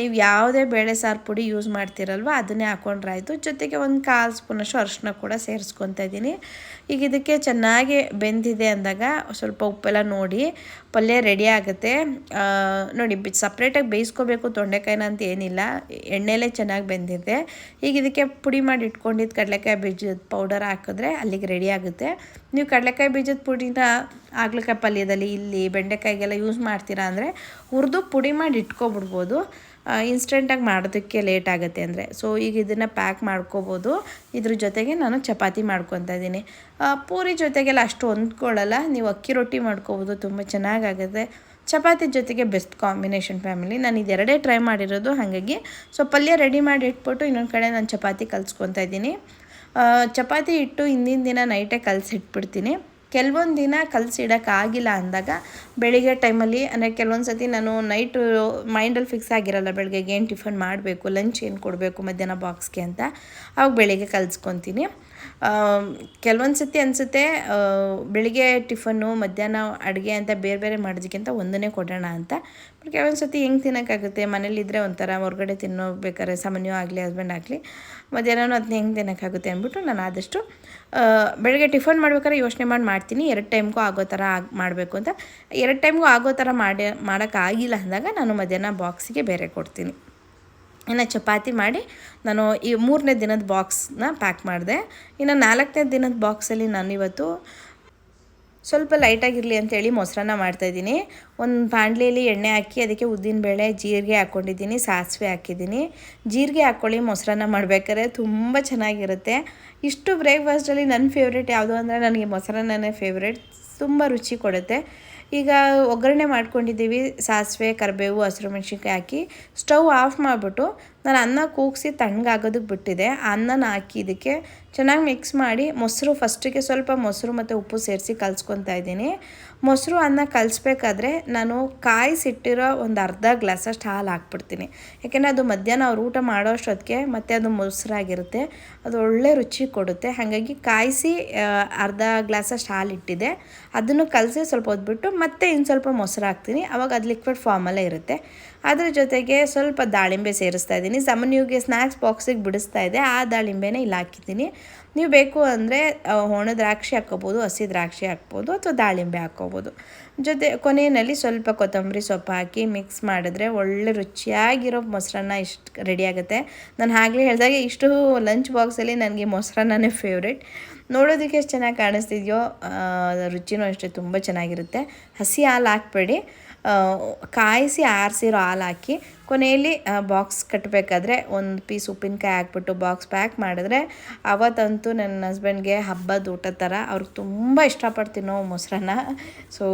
ನೀವು ಯಾವುದೇ ಬೇಳೆ ಸಾರು ಪುಡಿ ಯೂಸ್ ಮಾಡ್ತೀರಲ್ವ, ಅದನ್ನೇ ಹಾಕೊಂಡ್ರೆ ಆಯಿತು ಜೊತೆಗೆ ಒಂದು ಕಾಲು ಸ್ಪೂನಷ್ಟು ಅರಿಶಿನ ಕೂಡ ಸೇರಿಸ್ಕೊತಾ ಇದ್ದೀನಿ. ಈಗ ಇದಕ್ಕೆ ಚೆನ್ನಾಗಿ ಬೆಂದಿದೆ ಅಂದಾಗ ಸ್ವಲ್ಪ ಉಪ್ಪೆಲ್ಲ ನೋಡಿ, ಪಲ್ಯ ರೆಡಿ ಆಗುತ್ತೆ. ನೋಡಿ ಸಪ್ರೇಟಾಗಿ ಬೇಯಿಸ್ಕೋಬೇಕು, ತೊಂಡೆಕಾಯಿನ ಅಂತ ಏನಿಲ್ಲ. ಎಣ್ಣೆಲೇ ಚೆನ್ನಾಗಿ ಬೆಂದಿದೆ. ಈಗ ಇದಕ್ಕೆ ಪುಡಿ ಮಾಡಿ ಇಟ್ಕೊಂಡಿದ್ದು ಕಡಲೆಕಾಯಿ ಬೀಜದ ಪೌಡರ್ ಹಾಕಿದ್ರೆ ಅಲ್ಲಿಗೆ ರೆಡಿ ಆಗುತ್ತೆ. ನೀವು ಕಡಲೆಕಾಯಿ ಬೀಜದ ಪುಡಿನ ಆಗ್ಲಕಾಯಿ ಪಲ್ಯದಲ್ಲಿ ಇಲ್ಲಿ ಬೆಂಡೆಕಾಯಿಗೆಲ್ಲ ಯೂಸ್ ಮಾಡ್ತೀರಾ ಅಂದರೆ ಹುರಿದು ಪುಡಿ ಮಾಡಿ ಇಟ್ಕೊಬಿಡ್ಬೋದು. ಇನ್ಸ್ಟೆಂಟಾಗಿ ಮಾಡೋದಕ್ಕೆ ಲೇಟ್ ಆಗುತ್ತೆ ಅಂದರೆ. ಸೊ ಈಗ ಇದನ್ನು ಪ್ಯಾಕ್ ಮಾಡ್ಕೋಬೋದು. ಇದ್ರ ಜೊತೆಗೆ ನಾನು ಚಪಾತಿ ಮಾಡ್ಕೊತಾ ಇದ್ದೀನಿ. ಪೂರಿ ಜೊತೆಗೆಲ್ಲ ಅಷ್ಟು ಹೊಂದ್ಕೊಳ್ಳಲ್ಲ. ನೀವು ಅಕ್ಕಿ ರೊಟ್ಟಿ ಮಾಡ್ಕೋಬೋದು, ತುಂಬ ಚೆನ್ನಾಗಾಗುತ್ತೆ. ಚಪಾತಿ ಜೊತೆಗೆ ಬೆಸ್ಟ್ ಕಾಂಬಿನೇಷನ್ ಫ್ಯಾಮಿಲಿ ನಾನು ಇದೆರಡೇ ಟ್ರೈ ಮಾಡಿರೋದು, ಹಾಗಾಗಿ ಸೊ ಪಲ್ಯ ರೆಡಿ ಮಾಡಿ ಇಟ್ಬಿಟ್ಟು ಇನ್ನೊಂದು ಕಡೆ ನಾನು ಚಪಾತಿ ಕಲ್ಸ್ಕೊತಾ ಇದ್ದೀನಿ. ಚಪಾತಿ ಇಟ್ಟು ಹಿಂದಿನ ದಿನ ನೈಟೇ ಕಲಸಿಟ್ಬಿಡ್ತೀನಿ ಕೆಲವೊಂದು ದಿನ ಕಲಸಿಡೋಕ್ಕಾಗಿಲ್ಲ ಅಂದಾಗ ಬೆಳಿಗ್ಗೆ ಟೈಮಲ್ಲಿ ಅಂದರೆ ಕೆಲವೊಂದು ಸತಿ ನಾನು ನೈಟು ಮೈಂಡಲ್ಲಿ ಫಿಕ್ಸ್ ಆಗಿರಲ್ಲ, ಬೆಳಗ್ಗೆಗೆ ಏನು ಟಿಫನ್ ಮಾಡಬೇಕು ಲಂಚ್ ಏನು ಕೊಡಬೇಕು ಮಧ್ಯಾಹ್ನ ಬಾಕ್ಸ್ಗೆ ಅಂತ, ಅವಾಗ ಬೆಳಿಗ್ಗೆ ಕಲಿಸ್ಕೊತೀನಿ. ಕೆಲವೊಂದು ಸತಿ ಅನಿಸುತ್ತೆ ಬೆಳಿಗ್ಗೆ ಟಿಫನ್ನು, ಮಧ್ಯಾಹ್ನ ಅಡುಗೆ ಅಂತ ಬೇರೆ ಬೇರೆ ಮಾಡೋದಕ್ಕಿಂತ ಒಂದನ್ನೇ ಕೊಡೋಣ ಅಂತ. ಬಟ್ ಕೆಲವೊಂದು ಸತಿ ಹೆಂಗೆ ತಿನ್ನೋಕ್ಕಾಗುತ್ತೆ? ಮನೇಲಿದ್ದರೆ ಒಂಥರ ಹೊರಗಡೆ ತಿನ್ನೋಬೇಕಾದ್ರೆ ಸಾಮಾನ್ಯ ಆಗಲಿ ಹಸ್ಬೆಂಡ್ ಆಗಲಿ, ಮಧ್ಯಾಹ್ನನೂ ಅದನ್ನ ಹೆಂಗೆ ತಿನ್ನೋಕ್ಕಾಗುತ್ತೆ ಅಂದ್ಬಿಟ್ಟು ನಾನು ಆದಷ್ಟು ಬೆಳಗ್ಗೆ ಟಿಫನ್ ಮಾಡ್ಬೇಕಾದ್ರೆ ಯೋಚನೆ ಮಾಡಿ ಮಾಡ್ತೀನಿ. ಎರಡು ಟೈಮ್ಗೂ ಆಗೋ ಥರ ಆಗಿ, ಮಾಡಬೇಕು ಅಂತ. ಎರಡು ಟೈಮ್ಗೂ ಆಗೋ ಥರ ಮಾಡಿ ಮಾಡೋಕ್ಕಾಗಿಲ್ಲ ಅಂದಾಗ ನಾನು ಮಧ್ಯಾಹ್ನ ಬಾಕ್ಸಿಗೆ ಬೇರೆ ಕೊಡ್ತೀನಿ. ಇನ್ನು ಚಪಾತಿ ಮಾಡಿ ನಾನು ಈ ಮೂರನೇ ದಿನದ ಬಾಕ್ಸ್ನ ಪ್ಯಾಕ್ ಮಾಡಿದೆ. ಇನ್ನು ನಾಲ್ಕನೇ ದಿನದ ಬಾಕ್ಸಲ್ಲಿ ನಾನು ಇವತ್ತು ಸ್ವಲ್ಪ ಲೈಟಾಗಿರಲಿ ಅಂತೇಳಿ ಮೊಸರನ್ನ ಮಾಡ್ತಾಯಿದ್ದೀನಿ. ಒಂದು ಬಾಣಲೆಯಲ್ಲಿ ಎಣ್ಣೆ ಹಾಕಿ ಅದಕ್ಕೆ ಉದ್ದಿನಬೇಳೆ ಜೀರಿಗೆ ಹಾಕ್ಕೊಂಡಿದ್ದೀನಿ, ಸಾಸಿವೆ ಹಾಕಿದ್ದೀನಿ. ಜೀರಿಗೆ ಹಾಕ್ಕೊಳ್ಳಿ, ಮೊಸರನ್ನ ಮಾಡಬೇಕಾದ್ರೆ ತುಂಬ ಚೆನ್ನಾಗಿರುತ್ತೆ. ಇಷ್ಟು ಬ್ರೇಕ್ಫಾಸ್ಟಲ್ಲಿ ನನ್ನ ಫೇವ್ರೇಟ್ ಯಾವುದು ಅಂದರೆ ನನಗೆ ಮೊಸರನ್ನೇ ಫೇವ್ರೇಟ್ ತುಂಬ ರುಚಿ ಕೊಡುತ್ತೆ. ಈಗ ಒಗ್ಗರಣೆ ಮಾಡ್ಕೊಂಡಿದ್ದೀವಿ, ಸಾಸಿವೆ, ಕರಿಬೇವು, ಹಸಿರು ಮೆಣಸಿನ್ಕಾಯಿ ಹಾಕಿ ಸ್ಟವ್ ಆಫ್ ಮಾಡಿಬಿಟ್ಟು ನಾನು ಅನ್ನ ಕೂಗಿಸಿ ತಣ್ಣಗಾಗೋದಕ್ಕೆ ಬಿಟ್ಟಿದೆ. ಅನ್ನನ ಹಾಕಿ ಇದಕ್ಕೆ ಚೆನ್ನಾಗಿ ಮಿಕ್ಸ್ ಮಾಡಿ ಮೊಸರು ಫಸ್ಟಿಗೆ ಸ್ವಲ್ಪ ಮೊಸರು ಮತ್ತು ಉಪ್ಪು ಸೇರಿಸಿ ಕಲಿಸ್ಕೊತಾ ಇದ್ದೀನಿ. ಮೊಸರು ಅನ್ನ ಕಲಿಸ್ಬೇಕಾದ್ರೆ ನಾನು ಕಾಯಿಸಿಟ್ಟಿರೋ ಒಂದು ಅರ್ಧ ಗ್ಲಾಸಷ್ಟು ಹಾಲು ಹಾಕ್ಬಿಡ್ತೀನಿ. ಯಾಕೆಂದರೆ ಅದು ಮಧ್ಯಾಹ್ನ ಅವ್ರು ಊಟ ಮಾಡೋ ಅಷ್ಟೊತ್ತಿಗೆ ಮತ್ತೆ ಅದು ಮೊಸರಾಗಿರುತ್ತೆ. ಅದು ಒಳ್ಳೆ ರುಚಿ ಕೊಡುತ್ತೆ. ಹಾಗಾಗಿ ಕಾಯಿಸಿ ಅರ್ಧ ಗ್ಲಾಸಷ್ಟು ಹಾಲು ಇಟ್ಟಿದೆ. ಅದನ್ನು ಕಲಸಿ ಸ್ವಲ್ಪ ಹೊದ್ಬಿಟ್ಟು ಮತ್ತೆ ಇನ್ನು ಸ್ವಲ್ಪ ಮೊಸರು ಹಾಕ್ತೀನಿ. ಅವಾಗ ಅದು ಲಿಕ್ವಿಡ್ ಫಾರ್ಮಲ್ಲೇ ಇರುತ್ತೆ. ಅದ್ರ ಜೊತೆಗೆ ಸ್ವಲ್ಪ ದಾಳಿಂಬೆ ಸೇರಿಸ್ತಾ ಇದ್ದೀನಿ. ಸಾಮಾನ್ಯವಾಗಿ ಸ್ನ್ಯಾಕ್ಸ್ ಬಾಕ್ಸಿಗೆ ಬಿಡಿಸ್ತಾ ಇದೆ. ಆ ದಾಳಿಂಬೆನೇ ಇಲ್ಲಿ ಹಾಕಿದ್ದೀನಿ. ನೀವು ಬೇಕು ಅಂದರೆ ಒಣ ದ್ರಾಕ್ಷಿ ಹಾಕ್ಕೋಬೋದು, ಹಸಿ ದ್ರಾಕ್ಷಿ ಹಾಕ್ಬೋದು ಅಥವಾ ದಾಳಿಂಬೆ ಹಾಕ್ಕೋಬೋದು. ಜೊತೆ ಕೊನೆಯಲ್ಲಿ ಸ್ವಲ್ಪ ಕೊತ್ತಂಬರಿ ಸೊಪ್ಪು ಹಾಕಿ ಮಿಕ್ಸ್ ಮಾಡಿದ್ರೆ ಒಳ್ಳೆ ರುಚಿಯಾಗಿರೋ ಮೊಸರನ್ನ ಇಷ್ಟು ರೆಡಿ ಆಗುತ್ತೆ. ನಾನು ಆಗಲೇ ಹೇಳಿದಾಗ ಇಷ್ಟು ಲಂಚ್ ಬಾಕ್ಸಲ್ಲಿ ನನಗೆ ಮೊಸರನ್ನೇ ಫೇವ್ರೇಟ್ ನೋಡೋದಕ್ಕೆ ಎಷ್ಟು ಚೆನ್ನಾಗಿ ಕಾಣಿಸ್ತಿದೆಯೋ ರುಚಿನೂ ಅಷ್ಟೇ ತುಂಬ ಚೆನ್ನಾಗಿರುತ್ತೆ. ಹಸಿ ಹಾಲು ಹಾಕ್ಬೇಡಿ. ಕಾಯಿಸಿ ಆರಿಸಿರೋ ಹಾಲು ಹಾಕಿ ಕೊನೆಯಲ್ಲಿ ಬಾಕ್ಸ್ ಕಟ್ಟಬೇಕಾದ್ರೆ ಒಂದು ಪೀಸ್ ಉಪ್ಪಿನಕಾಯಿ ಹಾಕ್ಬಿಟ್ಟು ಬಾಕ್ಸ್ ಪ್ಯಾಕ್ ಮಾಡಿದ್ರೆ ಅವತ್ತಂತೂ ನನ್ನ ಹಸ್ಬೆಂಡ್ಗೆ ಹಬ್ಬದ ಊಟ ಥರ ಅವ್ರಿಗೆ ತುಂಬ ಇಷ್ಟಪಟ್ಟು ತಿನ್ನೋ ಮೊಸರನ್ನ. ಸೊ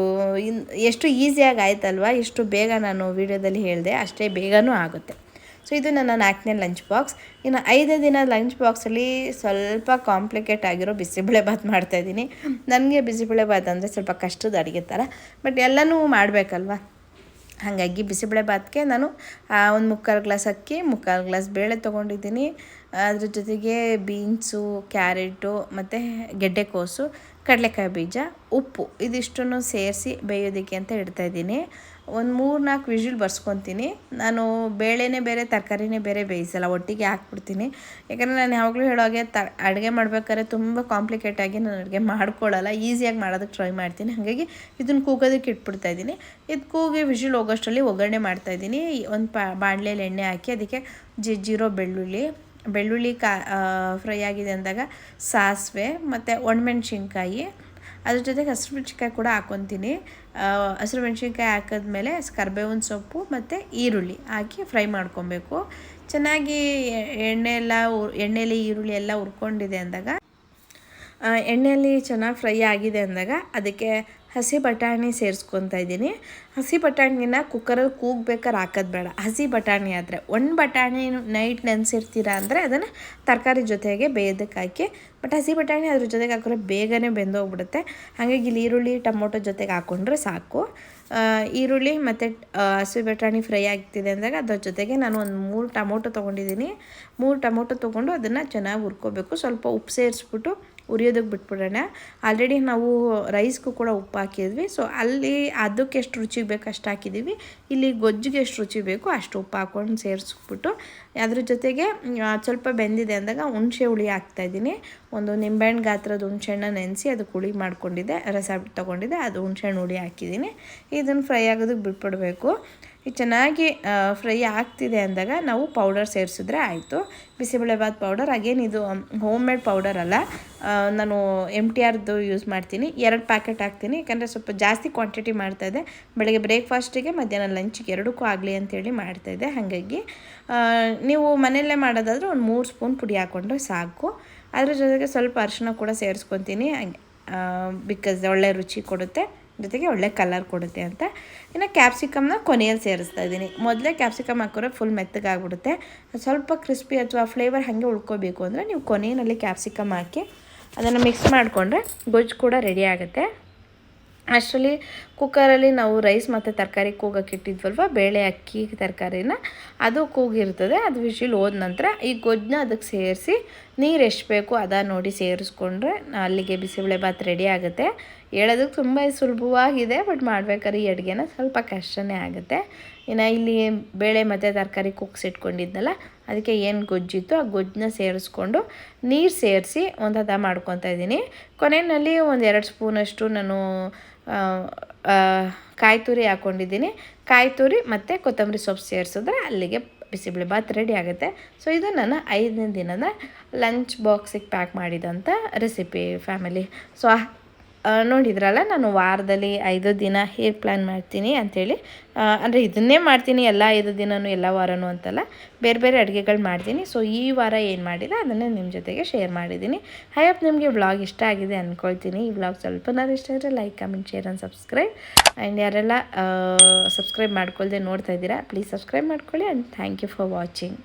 ಇನ್, ಎಷ್ಟು ಈಸಿಯಾಗಿ ಆಯ್ತಲ್ವ? ಎಷ್ಟು ಬೇಗ ನಾನು ವೀಡಿಯೋದಲ್ಲಿ ಹೇಳಿದೆ, ಅಷ್ಟೇ ಬೇಗನೂ ಆಗುತ್ತೆ. ಸೊ ಇದು ನನ್ನ ನಾಲ್ಕನೇ ಲಂಚ್ ಬಾಕ್ಸ್ ಇನ್ನು ಐದೇ ದಿನ ಲಂಚ್ ಬಾಕ್ಸಲ್ಲಿ ಸ್ವಲ್ಪ ಕಾಂಪ್ಲಿಕೇಟ್ ಆಗಿರೋ ಬಿಸಿಬೇಳೆ ಭಾತ್ ಮಾಡ್ತಾಯಿದ್ದೀನಿ ನನಗೆ ಬಿಸಿಬೇಳೆ ಭಾತ್ ಅಂದರೆ ಸ್ವಲ್ಪ ಕಷ್ಟದ ಅಡುಗೆ ಥರ. ಬಟ್ ಎಲ್ಲನೂ ಮಾಡಬೇಕಲ್ವ? ಹಾಗಾಗಿ ಬಿಸಿಬೇಳೆ ಭಾತ್ಗೆ ನಾನು ಒಂದು ಮುಕ್ಕಾಲು ಗ್ಲಾಸ್ ಅಕ್ಕಿ, ಮುಕ್ಕಾಲು ಗ್ಲಾಸ್ ಬೇಳೆ ತೊಗೊಂಡಿದ್ದೀನಿ. ಅದ್ರ ಜೊತೆಗೆ ಬೀನ್ಸು ಕ್ಯಾರೆಟು ಮತ್ತು ಗೆಡ್ಡೆಕೋಸು ಕಡಲೆಕಾಯಿ ಬೀಜ, ಉಪ್ಪು, ಇದಿಷ್ಟನ್ನು ಸೇರಿಸಿ ಬೇಯೋದಕ್ಕೆ ಅಂತ ಇಡ್ತಾಯಿದ್ದೀನಿ ಒಂದು ಮೂರು ನಾಲ್ಕು ವಿಷಿಲ್ ಬರ್ಸ್ಕೊತೀನಿ. ನಾನು ಬೇಳೆನೇ ಬೇರೆ, ತರಕಾರಿನೇ ಬೇರೆ ಬೇಯಿಸಲ್ಲ, ಒಟ್ಟಿಗೆ ಹಾಕ್ಬಿಡ್ತೀನಿ. ಯಾಕಂದರೆ ನಾನು ಯಾವಾಗಲೂ ಹೇಳೋ ಹಾಗೆ ತ, ಅಡುಗೆ ಮಾಡ್ಬೇಕಾದ್ರೆ ತುಂಬ ಕಾಂಪ್ಲಿಕೇಟಾಗಿ ನಾನು ಅಡುಗೆ ಮಾಡ್ಕೊಳ್ಳಲ್ಲ ಈಸಿಯಾಗಿ ಮಾಡೋದಕ್ಕೆ ಟ್ರೈ ಮಾಡ್ತೀನಿ. ಹಾಗಾಗಿ ಇದನ್ನು ಕೂಗೋದಕ್ಕೆ ಇಟ್ಬಿಡ್ತಾ ಇದ್ದೀನಿ. ಇದು ಕೂಗಿ ವಿಷಿಲ್ ಹೋಗೋಷ್ಟರಲ್ಲಿ ಒಗ್ಗರಣೆ ಮಾಡ್ತಾಯಿದ್ದೀನಿ ಒಂದು ಪಾ ಬಾಣಲೆಯಲ್ಲಿ ಎಣ್ಣೆ ಹಾಕಿ ಅದಕ್ಕೆ ಜಜ್ಜಿರೋ ಬೆಳ್ಳುಳ್ಳಿ ಬೆಳ್ಳುಳ್ಳಿ ಕಾ ಫ್ರೈ ಆಗಿದೆ ಅಂದಾಗ ಸಾಸಿವೆ, ಮತ್ತು ಒಣಮೆಣ್ಸಿನ್ಕಾಯಿ ಅದ್ರ ಜೊತೆಗೆ ಹಸಿರು ಮೆಣಸಿನ್ಕಾಯಿ ಕೂಡ ಹಾಕ್ಕೊತೀನಿ ಹಸಿರು ಮೆಣಸಿನ್ಕಾಯಿ ಹಾಕಿದ್ಮೇಲೆ ಕರ್ಬೇವಿನ ಸೊಪ್ಪು ಮತ್ತು ಈರುಳ್ಳಿ ಹಾಕಿ ಫ್ರೈ ಮಾಡ್ಕೊಬೇಕು. ಚೆನ್ನಾಗಿ ಎಣ್ಣೆ ಎಲ್ಲ ಎಣ್ಣೆಲಿ ಈರುಳ್ಳಿ ಎಲ್ಲ ಹುರ್ಕೊಂಡಿದೆ ಅಂದಾಗ ಎಣ್ಣೆಯಲ್ಲಿ ಚೆನ್ನಾಗಿ ಫ್ರೈ ಆಗಿದೆ ಅಂದಾಗ ಅದಕ್ಕೆ ಹಸಿ ಬಟಾಣಿ ಸೇರಿಸ್ಕೊತಾ ಇದ್ದೀನಿ. ಹಸಿ ಬಟಾಣಿನ ಕುಕ್ಕರಲ್ಲಿ ಕೂಗ್ಬೇಕಾದ್ರೆ ಹಾಕೋದು ಬೇಡ. ಹಸಿ ಬಟಾಣಿ ಆದರೆ ಒಂದು ಬಟಾಣಿ ನೈಟ್ ನೆನೆಸಿರ್ತೀರ ಅಂದರೆ ಅದನ್ನು ತರಕಾರಿ ಜೊತೆಗೆ ಬೇಯೋದಕ್ಕೆ ಹಾಕಿ ಬಟ್ ಹಸಿ ಬಟಾಣಿ ಅದ್ರ ಜೊತೆಗೆ ಹಾಕಿದ್ರೆ ಬೇಗನೆ ಬೆಂದೋಗ್ಬಿಡುತ್ತೆ. ಹಾಗಾಗಿ ಇಲ್ಲಿ ಈರುಳ್ಳಿ, ಟೊಮೊಟೊ ಜೊತೆಗೆ ಹಾಕ್ಕೊಂಡ್ರೆ ಸಾಕು. ಈರುಳ್ಳಿ ಮತ್ತು ಹಸಿ ಬಟಾಣಿ ಫ್ರೈ ಆಗ್ತಿದೆ ಅಂದಾಗ ಅದ್ರ ಜೊತೆಗೆ ನಾನು ಒಂದು ಮೂರು ಟೊಮೊಟೊ ತೊಗೊಂಡಿದ್ದೀನಿ. ಮೂರು ಟೊಮೊಟೊ ತೊಗೊಂಡು ಅದನ್ನು ಚೆನ್ನಾಗಿ ಹುರ್ಕೋಬೇಕು. ಸ್ವಲ್ಪ ಉಪ್ಪು ಸೇರಿಸ್ಬಿಟ್ಟು ಉರಿಯೋದಕ್ಕೆ ಬಿಟ್ಬಿಡೋಣ. ಆಲ್ರೆಡಿ ನಾವು ರೈಸ್ಗೂ ಕೂಡ ಉಪ್ಪು ಹಾಕಿದ್ವಿ. ಸೊ ಅಲ್ಲಿ ಅದಕ್ಕೆ ಎಷ್ಟು ರುಚಿ ಬೇಕು ಅಷ್ಟು ಹಾಕಿದ್ದೀವಿ. ಇಲ್ಲಿ ಗೊಜ್ಜಿಗೆ ಎಷ್ಟು ರುಚಿ ಬೇಕು ಅಷ್ಟು ಉಪ್ಪು ಹಾಕ್ಕೊಂಡು ಸೇರಿಸ್ಬಿಟ್ಟು, ಅದ್ರ ಜೊತೆಗೆ ಸ್ವಲ್ಪ ಬೆಂದಿದೆ ಅಂದಾಗ ಹುಣಸೆ ಹುಳಿ ಹಾಕ್ತಾಯಿದ್ದೀನಿ ಒಂದು ನಿಂಬೆಹಣ್ಣು ಗಾತ್ರದ ಹುಣ್ಸೆಹಣ್ಣ ನೆನೆಸಿ ಅದು ಹುಳಿ ಮಾಡ್ಕೊಂಡಿದ್ದೆ, ರಸ ತೊಗೊಂಡಿದ್ದೆ, ಅದು ಹುಣ್ಸೆಹಣ್ಣು ಹುಳಿ ಹಾಕಿದ್ದೀನಿ. ಇದನ್ನು ಫ್ರೈ ಆಗೋದಕ್ಕೆ ಬಿಟ್ಬಿಡಬೇಕು. ಇದು ಚೆನ್ನಾಗಿ ಫ್ರೈ ಆಗ್ತಿದೆ ಅಂದಾಗ ನಾವು ಪೌಡರ್ ಸೇರಿಸಿದ್ರೆ ಆಯಿತು. ಬಿಸಿಬೇಳೆಬಾತ್ ಪೌಡರ್ ಅಗೇನ್ ಇದು ಹೋಮ್ ಮೇಡ್ ಪೌಡರ್ ಅಲ್ಲ ನಾನು ಎಂ ಟಿ ಆರ್ದು ಯೂಸ್ ಮಾಡ್ತೀನಿ. ಎರಡು ಪ್ಯಾಕೆಟ್ ಹಾಕ್ತೀನಿ, ಯಾಕಂದರೆ ಸ್ವಲ್ಪ ಜಾಸ್ತಿ ಕ್ವಾಂಟಿಟಿ ಮಾಡ್ತಾಯಿದ್ದೆ ಬೆಳಗ್ಗೆ ಬ್ರೇಕ್ಫಾಸ್ಟಿಗೆ, ಮಧ್ಯಾಹ್ನ ಲಂಚಿಗೆ ಎರಡಕ್ಕೂ ಆಗಲಿ ಅಂತೇಳಿ ಮಾಡ್ತಾಯಿದ್ದೆ ಹಾಗಾಗಿ. ನೀವು ಮನೆಯಲ್ಲೇ ಮಾಡೋದಾದ್ರೆ ಒಂದು ಮೂರು ಸ್ಪೂನ್ ಪುಡಿ ಹಾಕ್ಕೊಂಡ್ರೆ ಸಾಕು. ಅದ್ರ ಜೊತೆಗೆ ಸ್ವಲ್ಪ ಅರಿಶಿನ ಕೂಡ ಸೇರಿಸ್ಕೊತೀನಿ. ಬಿಕಾಸ್ ಒಳ್ಳೆ ರುಚಿ ಕೊಡುತ್ತೆ, ಜೊತೆಗೆ ಒಳ್ಳೆ ಕಲರ್ ಕೊಡುತ್ತೆ ಅಂತ. ಇನ್ನು ಕ್ಯಾಪ್ಸಿಕಮ್ನ ಕೊನೆಯಲ್ಲಿ ಸೇರಿಸ್ತಾ ಇದ್ದೀನಿ. ಮೊದಲೇ ಕ್ಯಾಪ್ಸಿಕಮ್ ಹಾಕಿದ್ರೆ ಫುಲ್ ಮೆತ್ತಗಾಗ್ಬಿಡುತ್ತೆ. ಸ್ವಲ್ಪ ಕ್ರಿಸ್ಪಿ ಅಥವಾ ಫ್ಲೇವರ್ ಹಾಗೆ ಉಳ್ಕೋಬೇಕು ಅಂದರೆ ನೀವು ಕೊನೆಯಲ್ಲಿ ಕ್ಯಾಪ್ಸಿಕಮ್ ಹಾಕಿ ಅದನ್ನು ಮಿಕ್ಸ್ ಮಾಡಿಕೊಂಡ್ರೆ ಗೊಜ್ಜು ಕೂಡ ರೆಡಿ ಆಗುತ್ತೆ. ಅಷ್ಟರಲ್ಲಿ ಕುಕ್ಕರಲ್ಲಿ ನಾವು ರೈಸ್ ಮತ್ತು ತರಕಾರಿ ಕೂಗಕ್ಕೆ ಇಟ್ಟಿದ್ವಲ್ವ? ಬೇಳೆ, ಅಕ್ಕಿ ತರಕಾರಿನ. ಅದು ಕೂಗಿರ್ತದೆ. ಅದು ವಿಶಿಲ್ ಹೋದ ನಂತರ ಈ ಗೊಜ್ಜನ್ನ ಅದಕ್ಕೆ ಸೇರಿಸಿ ನೀರು ಎಷ್ಟು ಬೇಕು ಅದ ನೋಡಿ ಸೇರಿಸ್ಕೊಂಡ್ರೆ ಅಲ್ಲಿಗೆ ಬಿಸಿಬೇಳೆ ಭಾತ್ ರೆಡಿ ಆಗುತ್ತೆ. ಹೇಳೋದಕ್ಕೆ ತುಂಬ ಸುಲಭವಾಗಿದೆ ಬಟ್ ಮಾಡ್ಬೇಕಾದ್ರೆ ಈ ಅಡುಗೆನ ಸ್ವಲ್ಪ ಕಷ್ಟನೇ ಆಗುತ್ತೆ. ಇನ್ನು ಇಲ್ಲಿ ಬೇಳೆ ಮತ್ತು ತರಕಾರಿ ಕುಗ್ಸಿಟ್ಕೊಂಡಿದ್ನಲ್ಲ ಅದಕ್ಕೆ ಏನು ಗೊಜ್ಜಿತ್ತು ಆ ಗೊಜ್ಜನ್ನ ಸೇರಿಸ್ಕೊಂಡು ನೀರು ಸೇರಿಸಿ ಒಂದು ಹದ ಮಾಡ್ಕೊತಾ ಇದ್ದೀನಿ. ಕೊನೆಯಲ್ಲಿ ಒಂದು ಎರಡು ಸ್ಪೂನಷ್ಟು ನಾನು ಕಾಯಿ ತುರಿ ಹಾಕ್ಕೊಂಡಿದ್ದೀನಿ ಕಾಯಿ ತುರಿ ಮತ್ತು ಕೊತ್ತಂಬರಿ ಸೊಪ್ಪು ಸೇರಿಸಿದ್ರೆ ಅಲ್ಲಿಗೆ ಬಿಸಿಬೇಳೆ ಭಾತ್ ರೆಡಿ ಆಗುತ್ತೆ. ಸೊ ಇದು ನನ್ನ ಐದನೇ ದಿನದ ಲಂಚ್ ಬಾಕ್ಸಿಗೆ ಪ್ಯಾಕ್ ಮಾಡಿದಂಥ ರೆಸಿಪಿ ಫ್ಯಾಮಿಲಿ ಸೊ ನೋಡಿದ್ರಲ್ಲ, ನಾನು ವಾರದಲ್ಲಿ ಐದು ದಿನ ಹೇರ್ ಪ್ಲ್ಯಾನ್ ಮಾಡ್ತೀನಿ ಅಂಥೇಳಿ ಅಂದರೆ ಇದನ್ನೇ ಮಾಡ್ತೀನಿ, ಎಲ್ಲ ಐದು ದಿನವೂ ಎಲ್ಲ ವಾರನೂ ಅಂತಲ್ಲ. ಬೇರೆ ಬೇರೆ ಅಡುಗೆಗಳು ಮಾಡ್ತೀನಿ. ಸೊ ಈ ವಾರ ಏನು ಮಾಡಿದೆ ಅದನ್ನೇ ನಿಮ್ಮ ಜೊತೆಗೆ ಶೇರ್ ಮಾಡಿದ್ದೀನಿ. ಐ ಹೋಪ್ ನಿಮಗೆ ವ್ಲಾಗ್ ಇಷ್ಟ ಆಗಿದೆ ಅಂದ್ಕೊಳ್ತೀನಿ ಈ ವ್ಲಾಗ್ ಸ್ವಲ್ಪನಾದ್ರು ಇಷ್ಟ ಆದರೆ like comment share and subscribe and ಯಾರೆಲ್ಲ ಸಬ್ಸ್ಕ್ರೈಬ್ ಮಾಡ್ಕೊಳ್ದೆ ನೋಡ್ತಾ ಇದ್ದೀರಾ ಪ್ಲೀಸ್ ಸಬ್ಸ್ಕ್ರೈಬ್ ಮಾಡ್ಕೊಳ್ಳಿ. And thank you for watching